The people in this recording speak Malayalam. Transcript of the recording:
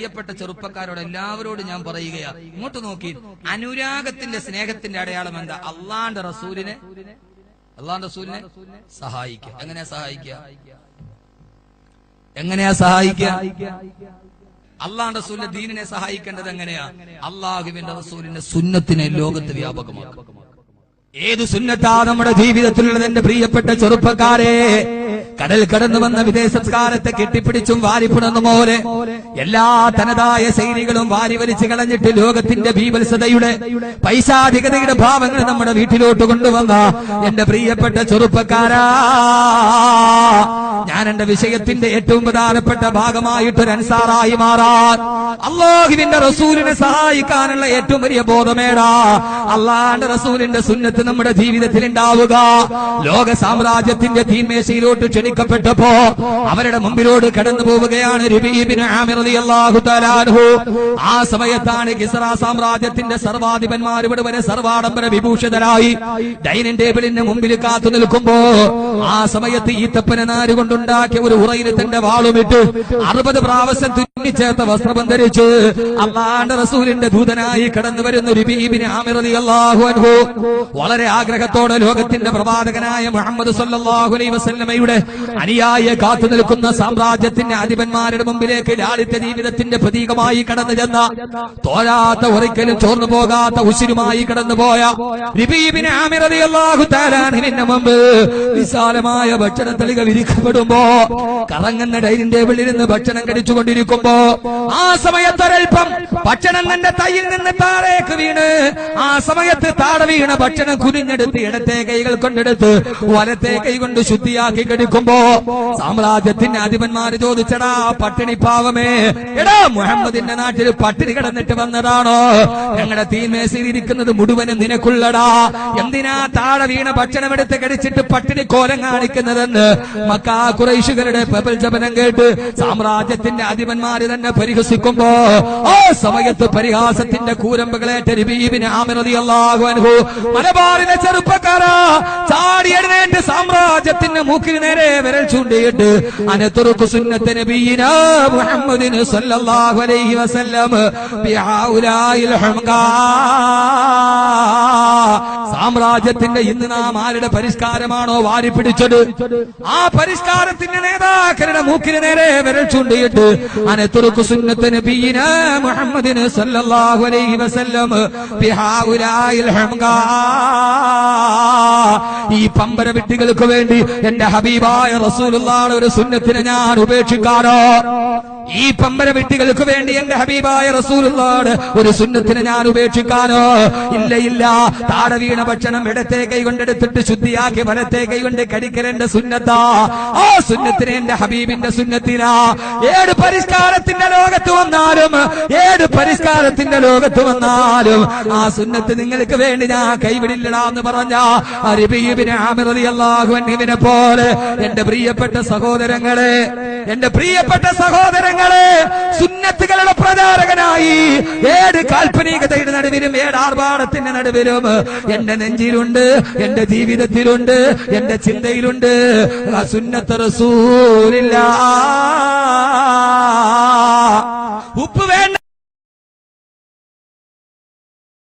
പ്രിയപ്പെട്ട ചെറുപ്പക്കാരോട് എല്ലാവരോടും ഞാൻ പറയുകയാ ഇങ്ങോട്ട് നോക്കി. അനുരാഗത്തിന്റെ സ്നേഹത്തിന്റെ അടയാളം എന്താ? അള്ളാന്റെ റസൂലിനെ അള്ളാന്റെ റസൂലിനെ സഹായിക്കുക. എങ്ങനെയാ സഹായിക്കുക? എങ്ങനെയാ സഹായിക്കുക? അള്ളാന്റെ റസൂലിന്റെ ദീനിനെ സഹായിക്കേണ്ടത് എങ്ങനെയാ? അള്ളാഹുവിന്റെ റസൂലിന്റെ സുന്നത്തിനെ ലോകത്ത് വ്യാപകമാക്കും ഏത് സുന്നത്താ നമ്മുടെ ജീവിതത്തിലുള്ളത് എന്റെ പ്രിയപ്പെട്ട ചെറുപ്പക്കാരെ? കടൽ കടന്നു വന്ന വിദേശകാലത്തെ കെട്ടിപ്പിടിച്ചും വാരിപ്പുണർന്ന പോലെ എല്ലാ തനതായ ശൈലികളും വാരി വലിച്ചു കളഞ്ഞിട്ട് ലോകത്തിന്റെ ഭീവത്സതയുടെ പൈശാധികതയുടെ ഭാവങ്ങൾ നമ്മുടെ വീട്ടിലോട്ട് കൊണ്ടുവന്ന എന്റെ പ്രിയപ്പെട്ട ചെറുപ്പക്കാരാ. ഞാൻ എന്റെ വിഷയത്തിന്റെ ഏറ്റവും പ്രധാനപ്പെട്ട ഭാഗമായിട്ട് ഒരു അൻസാറായി മാറാൻ അള്ളാഹുവിന്റെ റസൂലിനെ സഹായിക്കാനുള്ള ഏറ്റവും വലിയ ബോധമേടാ. അള്ളാന്റെ റസൂലിന്റെ സുന്നത്ത് നമ്മുടെ ജീവിതത്തിൽ ഉണ്ടാവുക ലോക സാമ്രാജ്യത്തിന്റെ തീന്മേശയിലോട്ട് ക്ഷണിക്കപ്പെട്ടപ്പോ അവരുടെ മുമ്പിലോട് കടന്നു പോവുകയാണ് ആ സമയത്താണ് കിസറ സാമ്രാജ്യത്തിന്റെ സർവാധിപന്മാർ ഇവിടെ വരെ സർവാഡംബര വിഭൂഷിതരായി. ഡൈനിങ് ടേബിളിന് മുമ്പിൽ കാത്തു നിൽക്കുമ്പോ ആ സമയത്ത് ഈത്തപ്പന നാര് കൊണ്ടുണ്ടാക്കിയ ഒരു ഉറയിൽ തന്റെ വാളുമിട്ട് അറുപത് പ്രാവശ്യം തുന്നിച്ചേർത്ത വസ്ത്രം ധരിച്ച് അള്ളാന്റെ റസൂലിന്റെ ദൂതനായി കടന്നു വരുന്ന രുബീബിന് ആമിർ റളിയല്ലാഹു അൻഹു. വളരെ ആഗ്രഹത്തോടെ ലോകത്തിന്റെ പ്രവാചകനായ മുഹമ്മദ് സല്ലല്ലാഹു അലൈഹി വസല്ലമയുടെ അനുയായിയെ കാത്തു നിൽക്കുന്ന സാമ്രാജ്യത്തിന്റെ അധിപന്മാരുടെ മുമ്പിലേക്ക് ലാളിത്യ ജീവിതത്തിന്റെ പ്രതീകമായി കടന്നു ചെന്ന തോരാത്ത ഒരിക്കലും ചോർന്നു പോകാത്ത ഉശിരുമായി കടന്നുപോയ റളിയല്ലാഹു തആല അൻഹുവിന്റെ മുമ്പ് വിശാലമായ ഭക്ഷണ തെളിക വിരിക്കപ്പെടുമ്പോ കറങ്ങുന്ന ഡൈനിങ് ടേബിളിൽ നിന്ന് ഭക്ഷണം കഴിച്ചുകൊണ്ടിരിക്കുമ്പോ ആ സമയത്തൊരൽപ്പം ഭക്ഷണം തന്റെ തയ്യിൽ നിന്ന് താഴേക്ക് വീണ്. ആ സമയത്ത് താഴെ വീണ ഭക്ഷണം കുനിഞ്ഞെടുത്ത് ഇടത്തെ കൈകൾ കൊണ്ടെടുത്ത് വലത്തെ കൈ കൊണ്ട് ശുദ്ധിയാക്കി കെടുക്കുമ്പോ സാമ്രാജ്യത്തിന്റെ അധിപന്മാര് ചോദിച്ചടാ പട്ടിണി പാവമേ. എടാ മുഹമ്മദിന്റെ നാട്ടിൽ പട്ടിണി കിടന്നിട്ട് വന്നതാണോ? ഞങ്ങളുടെ തീമേശയിൽ ഇരിക്കുന്നത് മുഴുവനും നിനക്കുള്ളടാ. എന്തിനാ താഴെ വീണ ഭക്ഷണം എടുത്ത് കടിച്ചിട്ട് പട്ടിണി കോലം കാണിക്കുന്നതെന്ന് മക്കാ കുറേശുകളുടെ പ്രബൽ ജപനം കേട്ട് സാമ്രാജ്യത്തിന്റെ അധിപന്മാര് തന്നെ പരിഹസിക്കുമ്പോ ആ സമയത്ത് പരിഹാസത്തിന്റെ കൂരമ്പുകളേറ്റ അൻഹു മലബാറിലെ ചെറുപ്പക്കാരാ ചാടി എഴുന്നേറ്റ് സാമ്രാജ്യത്തിന്റെ മൂക്കിന് നേരെ വിരൽ ചൂണ്ടിയിട്ട് അനത്തുറുക്കു സുന്നത്ത് മുഹമ്മദിന് സല്ലല്ലാഹു അലൈഹി വസല്ലം ബിഹൗലായിൽ ഹംകാ. സാമ്രാജ്യത്തിന്റെ ഇന്ന് നാം ആരുടെ പരിഷ്കാരമാണോ വാരി പിടിച്ചത് ആ പരിഷ്കാരത്തിന്റെ നേതാക്കളുടെ മൂക്കിന് നേരെ വിരൽ ചൂണ്ടിയിട്ട് അനത്തുറുക്കു സുന്നത്ത് നബിയിന മുഹമ്മദിന് സല്ലല്ലാഹു അലൈഹി വസല്ലം ഹംഗാ. ഈ പമ്പര വിട്ടികൾക്ക് വേണ്ടി എന്റെ ഹബീബായ റസൂലുള്ള ഒരു സുന്നത്തിനെ ഞാൻ ഉപേക്ഷിക്കാനോ? ഈ പമ്പര വിട്ടികൾക്ക് വേണ്ടി എന്റെ ഹബീബായ റസൂലുള്ളാണ് ഒരു സുന്നത്തിനെ ഞാൻ ഉപേക്ഷിക്കാനോ? ഇല്ല ഇല്ല. താഴെ വീണ ഭക്ഷണം ഇടത്തെ കൈ കൊണ്ടെടുത്തിട്ട് ശുദ്ധിയാക്കി വലത്തെ കൈ കൊണ്ട് കടിക്കലെന്റെ സുന്നത്താ. ആ സുന്നത്തിനെ എന്റെ ഹബീബിന്റെ സുന്നത്തിനാ. ഏത് പരിഷ്കാരത്തിന്റെ ലോകത്ത് വന്നാലും ഏത് പരിഷ്കാരത്തിന്റെ ലോകത്ത് വന്നാലും ആ സുന്നത്ത് നിങ്ങൾക്ക് വേണ്ടി ഞാൻ കൈവിടില്ലടാ എന്ന് പറഞ്ഞ അരിബീബിനെ ആമിറിയാഹുവിനെ പോലെ എന്റെ പ്രിയപ്പെട്ട സഹോദരങ്ങളെ എന്റെ പ്രിയപ്പെട്ട സഹോദരങ്ങളെ സുന്നത്തുകളുടെ പ്രചാരകനായി ഏത് കാൽപ്പനികതയുടെ നടുവിലും ഏത് ആർഭാടത്തിന്റെ നടുവിലും എന്റെ നെഞ്ചിലുണ്ട് എന്റെ ജീവിതത്തിലുണ്ട് എന്റെ ചിന്തയിലുണ്ട്. സുന്നത്ത് റസൂലില്ല.